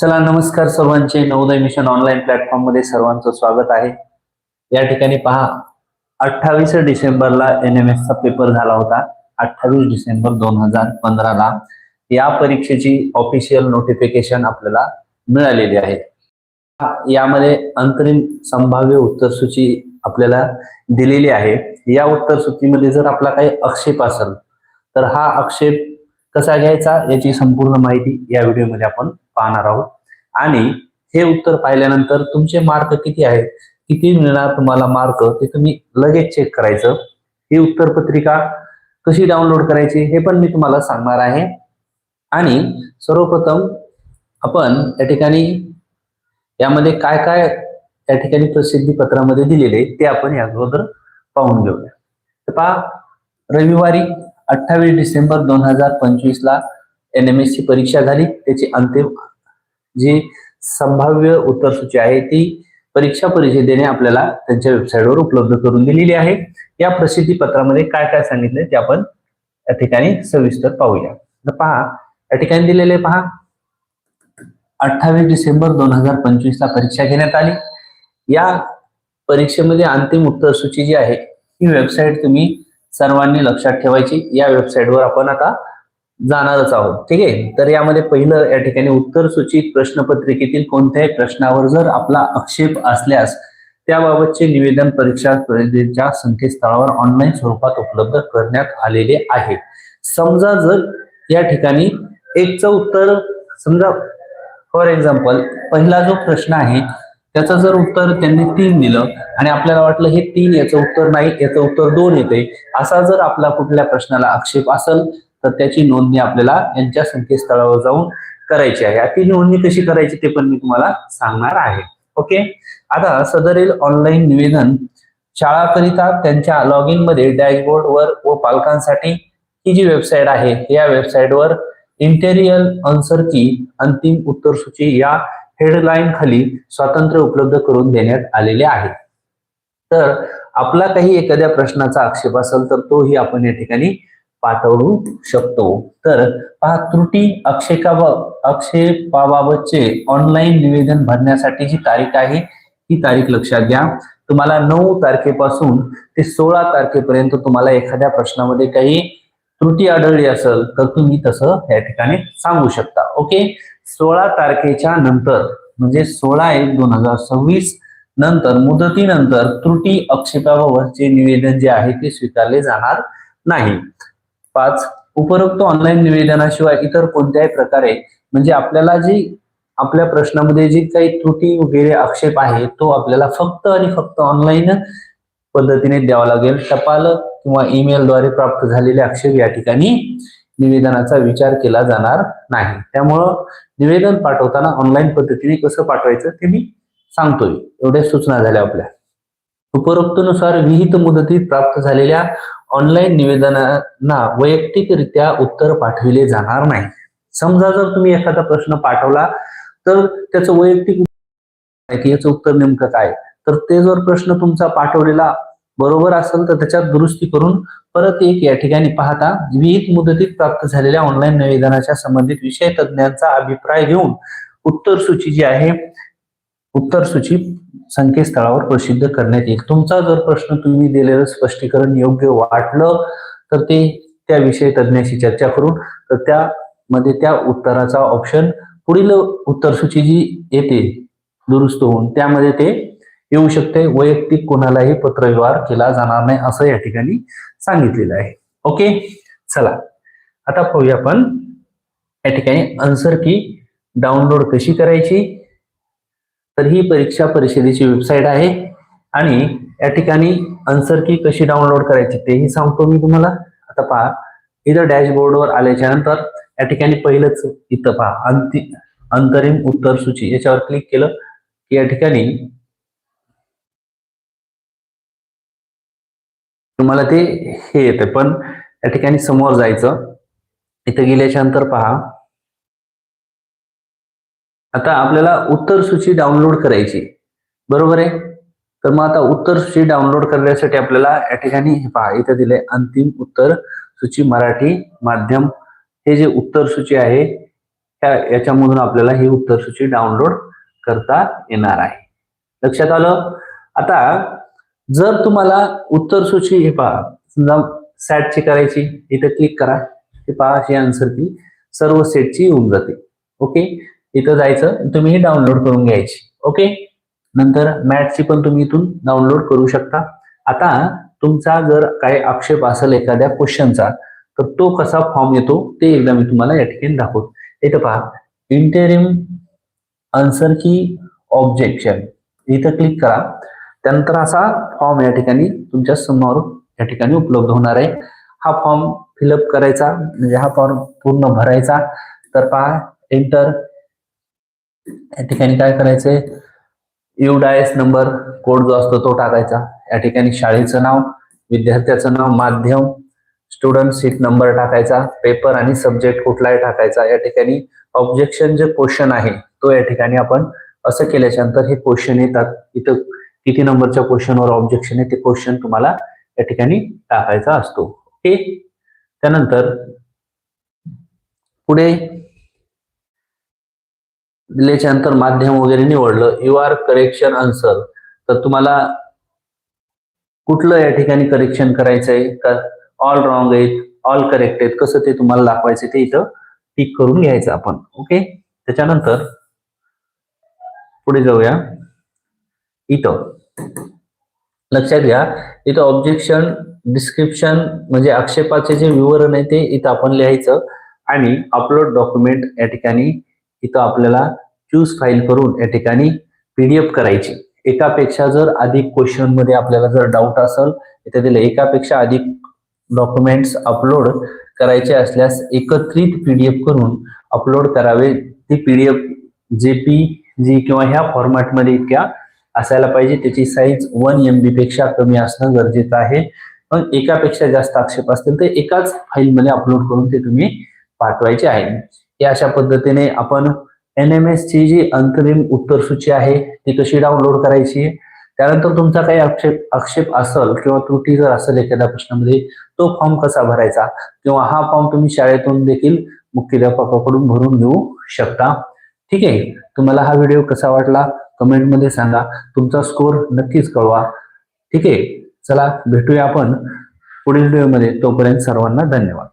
चला नमस्कार सर्वांचे. नवोदय मिशन ऑनलाईन प्लॅटफॉर्ममध्ये सर्वांचं स्वागत आहे. या ठिकाणी पहा अठ्ठावीस डिसेंबरला एन एम चा पेपर झाला होता. अठ्ठावीस डिसेंबर दोन हजार पंधराला या परीक्षेची ऑफिशियल नोटिफिकेशन आपल्याला मिळालेली आहे. यामध्ये अंतरिम संभाव्य उत्तरसूची आपल्याला दिलेली आहे. या उत्तरसूचीमध्ये जर आपला काही आक्षेप असेल तर हा आक्षेप कसा घ्यायचा याची संपूर्ण माहिती या व्हिडिओमध्ये आपण पाहणार आहोत. आणि हे उत्तर पाहिल्यानंतर तुमचे मार्क किती आहेत? किती मिळणार तुम्हाला मार्क ते तुम्ही लगेच चेक करायचं. ही उत्तरपत्रिका कशी डाउनलोड करायची हे पण मी तुम्हाला सांगणार आहे. आणि सर्वप्रथम आपण या ठिकाणी यामध्ये काय काय या ठिकाणी प्रसिद्धी पत्रामध्ये दिलेले ते आपण या अगोदर पाहून घेऊया. तर पहा रविवारी अठ्ठावीस डिसेंबर दोन हजार पंचवीस ला एन एम एस ची परीक्षा झाली. त्याची अंतिम जी संभाव्य उत्तरसूची आहे ती परीक्षा परिषदेने आपल्याला त्यांच्या वेबसाईटवर उपलब्ध करून दिलेली आहे. या प्रसिद्धी पत्रामध्ये काय काय सांगितले ते आपण या ठिकाणी सविस्तर पाहूया. तर पहा या ठिकाणी दिलेले पहा अठ्ठावीस डिसेंबर दोन हजार पंचवीस ला परीक्षा घेण्यात आली. या परीक्षेमध्ये अंतिम उत्तरसूची जी आहे ही वेबसाईट तुम्ही सर्वांनी लक्षात ठेवायची. या वेबसाईटवर आपण आता जाणारच आहोत. ठीक आहे? तर यामध्ये पहिलं या ठिकाणी उत्तर सूचित प्रश्नपत्रिकेतील कोणत्याही प्रश्नावर जर आपला आक्षेप असल्यास त्याबाबतचे निवेदन परीक्षा स्पर्धेच्या संकेतस्थळावर ऑनलाईन स्वरूपात उपलब्ध करण्यात आलेले आहे. समजा जर या ठिकाणी एकचं उत्तर समजा फॉर एक्झाम्पल पहिला जो प्रश्न आहे त्याचं जर उत्तर त्यांनी तीन दिलं आणि आपल्याला वाटलं हे तीन याचं उत्तर नाही याचं उत्तर दोन येते असा जर आपला कुठल्या प्रश्नाला आक्षेप असेल तर त्याची नोंदणी आपल्याला यांच्या संकेतस्थळावर जाऊन करायची आहे. ती नोंदणी कशी करायची ते पण मी तुम्हाला सांगणार आहे. ओके? आता सदरील ऑनलाईन निवेदन. शाळाकरिता त्यांच्या लॉग इनमध्ये डॅशबोर्डवर व पालकांसाठी ही जी वेबसाईट आहे या वेबसाईटवर इंटेरियल आन्सर की अंतिम उत्तरसूची या हेडलाईन खाली स्वातंत्र्य उपलब्ध करून देण्यात आलेले आहे. तर आपला काही एखाद्या प्रश्नाचा आक्षेप असेल तर तोही आपण या ठिकाणी पाठवू शकतो. तर पहा त्रुटी आक्षेपा आक्षेपाबाबतचे ऑनलाईन निवेदन भरण्यासाठी जी तारीख आहे ही तारीख लक्षात घ्या. तुम्हाला नऊ तारखेपासून ते सोळा तारखेपर्यंत तुम्हाला एखाद्या प्रश्नामध्ये काही त्रुटी आढळली असेल तर तुम्ही तसं या ठिकाणी सांगू शकता. ओके? सोळा तारखेच्या नंतर म्हणजे सोळा एक दोन हजार सव्वीस नंतर मुदतीनंतर त्रुटी आक्षेपाबाबतचे निवेदन जे आहे ते स्वीकारले जाणार नाही. पाच उपरोक्त ऑनलाईन निवेदनाशिवाय इतर कोणत्याही प्रकारे म्हणजे आपल्याला जी आपल्या प्रश्नामध्ये जी काही त्रुटी वगैरे आक्षेप आहे तो आपल्याला फक्त आणि फक्त ऑनलाईन पद्धतीने द्यावा लागेल. टपाल किंवा ईमेलद्वारे प्राप्त झालेले आक्षेप या ठिकाणी निवेदनाचा विचार केला जाणार नाही. त्यामुळं निवेदन पाठवताना ऑनलाईन पद्धतीने कसं पाठवायचं ते मी सांगतोय. एवढ्या सूचना झाल्या आपल्या. उपरोक्तनुसार विहित मुदतीत प्राप्त झालेल्या ऑनलाईन निवेदनांना वैयक्तिकरित्या उत्तर पाठविले जाणार नाही. समजा जर तुम्ही एखादा प्रश्न पाठवला तर त्याचं वैयक्तिक की याचं उत्तर नेमकं काय तर ते जर प्रश्न तुमचा पाठवलेला बरोबर असेल तर त्याच्यात दुरुस्ती करून परत एक या ठिकाणी पाहता विहित मुदतीत प्राप्त झालेल्या ऑनलाईन निवेदनाच्या संबंधित विषय तज्ञांचा अभिप्राय घेऊन उत्तर सूची जी आहे उत्तर सूची संकेतस्थळावर प्रसिद्ध करण्यात येईल. तुमचा जर प्रश्न तुम्ही दिलेलं स्पष्टीकरण योग्य वाटलं तर ते त्या विषय तज्ञाशी चर्चा करून तर त्यामध्ये त्या उत्तराचा ऑप्शन पुढील उत्तरसूची जी येते दुरुस्त होऊन त्यामध्ये ते येऊ शकते. वैयक्तिक कोणालाही पत्रव्यवहार केला जाणार नाही असं या ठिकाणी सांगितलेलं आहे. ओके? चला. आता पाहूया आपण या ठिकाणी आन्सर की डाउनलोड कशी करायची? तर ही परीक्षा परिषदेची वेबसाईट आहे. आणि या ठिकाणी आन्सर की कशी डाउनलोड करायची तेही सांगतो मी तुम्हाला. आता पहा इथं डॅशबोर्डवर आल्याच्यानंतर या ठिकाणी पहिलंच इथं पहा अंतिम अंतरिम उत्तर सूची. याच्यावर क्लिक केलं की या ठिकाणी तुम्हाला ते हे येते. पण या ठिकाणी समोर जायचं. इथं गेल्याच्यानंतर पहा आता आपल्याला उत्तर सूची डाउनलोड करायची. बरोबर आहे? तर मग आता उत्तर सूची डाउनलोड करण्यासाठी आपल्याला या ठिकाणी हे पहा इथं दिले अंतिम उत्तर सूची मराठी माध्यम. हे जे उत्तर सूची आहे त्या याच्यामधून आपल्याला ही उत्तर सूची डाउनलोड करता येणार आहे. लक्षात आलं? आता जर तुम्हाला उत्तर सूची हे पहा समजा सॅटची करायची इथं क्लिक करा. हे पहा अशी आन्सर ती सर्व सेटची येऊन जाते. ओके इथं जायचं तुम्ही ही डाउनलोड करून घ्यायची. ओके नंतर मॅथची पण तुम्ही इथून डाउनलोड करू शकता. आता तुमचा जर काही आक्षेप असेल एखाद्या क्वेश्चनचा तर तो कसा फॉर्म येतो ते एकदा मी तुम्हाला या ठिकाणी दाखवतो. इथं पहा. इंटेरिम आन्सर की ऑब्जेक्शन इथं क्लिक करा. त्यानंतर असा फॉर्म या ठिकाणी तुमच्यासमोर या ठिकाणी उपलब्ध होणार आहे. हा फॉर्म फिलअप करायचा म्हणजे हा फॉर्म पूर्ण भरायचा. तर पहा एंटर या ठिकाणी काय करायचंय? युडायस नंबर कोड जो असतो तो टाकायचा. या ठिकाणी शाळेचं नाव विद्यार्थ्याचं नाव माध्यम स्टुडंट सीट नंबर टाकायचा पेपर आणि सब्जेक्ट कुठलाही टाकायचा. या ठिकाणी ऑब्जेक्शन जे क्वेश्चन आहे तो या ठिकाणी आपण असं केल्याच्यानंतर हे क्वेश्चन येतात. इथं किती नंबरच्या क्वेश्चनवर ऑब्जेक्शन आहे ते क्वेश्चन तुम्हाला या ठिकाणी टाकायचा असतो. ओके त्यानंतर पुढे दिल्याच्या नंतर माध्यम वगैरे निवडलं. यू आर करेक्शन आन्सर तर तुम्हाला कुठलं या ठिकाणी करेक्शन करायचंय? का ऑल रॉंग आहेत ऑल करेक्ट आहेत? कसं ते तुम्हाला दाखवायचं ते इथं टिक करून घ्यायचं आपण. ओके त्याच्यानंतर पुढे जाऊया. इथं. लक्षात घ्या. इथं ऑब्जेक्शन डिस्क्रिप्शन म्हणजे आक्षेपाचे जे विवरण आहे ते इथं आपण लिहायचं. आणि अपलोड डॉक्युमेंट या ठिकाणी इथं आपल्याला चूज फाईल करून या ठिकाणी पीडीएफ करायची. एकापेक्षा जर अधिक क्वेश्चनमध्ये आपल्याला जर डाऊट असेल इथे एकापेक्षा अधिक डॉक्युमेंट्स अपलोड करायचे असल्यास एकत्रित पीडीएफ करून अपलोड करावे. ती पीडीएफ जे पी जी किंवा ह्या फॉर्मॅटमध्ये इतक्या असायला पाहिजे. त्याची साईज वन एम बी पेक्षा कमी असणं गरजेचं आहे. पण एकापेक्षा जास्त आक्षेप असतील तर एकाच फाईलमध्ये अपलोड करून ते तुम्ही पाठवायचे आहे. हे अशा पद्धतीने आपण एन एम एस ची जी अंतरिम उत्तर सूची आहे ती कशी डाउनलोड करायची? त्यानंतर तुमचा काही आक्षेप आक्षेप असेल किंवा त्रुटी जर असेल एखाद्या प्रश्नामध्ये तो फॉर्म कसा भरायचा? किंवा हा फॉर्म तुम्ही शाळेतून देखील मुख्याध्यापकाकडून भरून घेऊ शकता. ठीक आहे? तुम्हाला हा व्हिडिओ कसा वाटला? कमेंटमध्ये सांगा. तुमचा स्कोर नक्कीच कळवा. ठीक आहे? चला भेटूया आपण पुढील व्हिडिओमध्ये तोपर्यंत सर्वांना धन्यवाद.